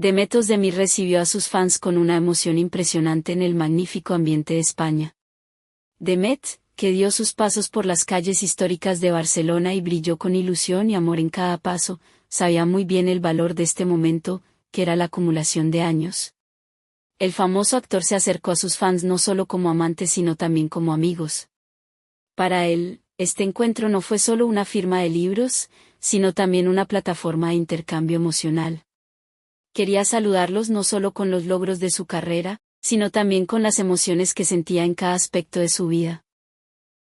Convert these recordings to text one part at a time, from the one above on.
Demet Özdemir recibió a sus fans con una emoción impresionante en el magnífico ambiente de España. Demet, que dio sus pasos por las calles históricas de Barcelona y brilló con ilusión y amor en cada paso, sabía muy bien el valor de este momento, que era la acumulación de años. El famoso actor se acercó a sus fans no solo como amantes sino también como amigos. Para él, este encuentro no fue solo una firma de libros, sino también una plataforma de intercambio emocional. Quería saludarlos no solo con los logros de su carrera, sino también con las emociones que sentía en cada aspecto de su vida.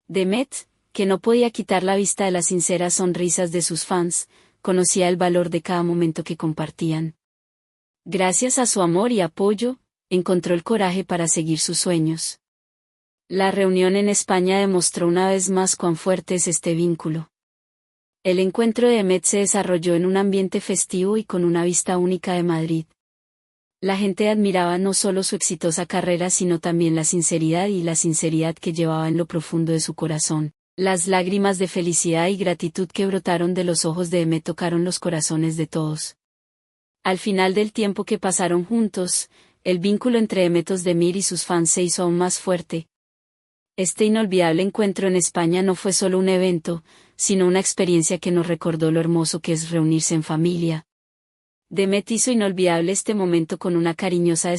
Demet, que no podía quitar la vista de las sinceras sonrisas de sus fans, conocía el valor de cada momento que compartían. Gracias a su amor y apoyo, encontró el coraje para seguir sus sueños. La reunión en España demostró una vez más cuán fuerte es este vínculo. El encuentro de Met se desarrolló en un ambiente festivo y con una vista única de Madrid. La gente admiraba no solo su exitosa carrera sino también la sinceridad y la sinceridad que llevaba en lo profundo de su corazón. Las lágrimas de felicidad y gratitud que brotaron de los ojos de Emet tocaron los corazones de todos. Al final del tiempo que pasaron juntos, el vínculo entre Emetos de Mir y sus fans se hizo aún más fuerte, este inolvidable encuentro en España no fue solo un evento, sino una experiencia que nos recordó lo hermoso que es reunirse en familia. Demet hizo inolvidable este momento con una cariñosa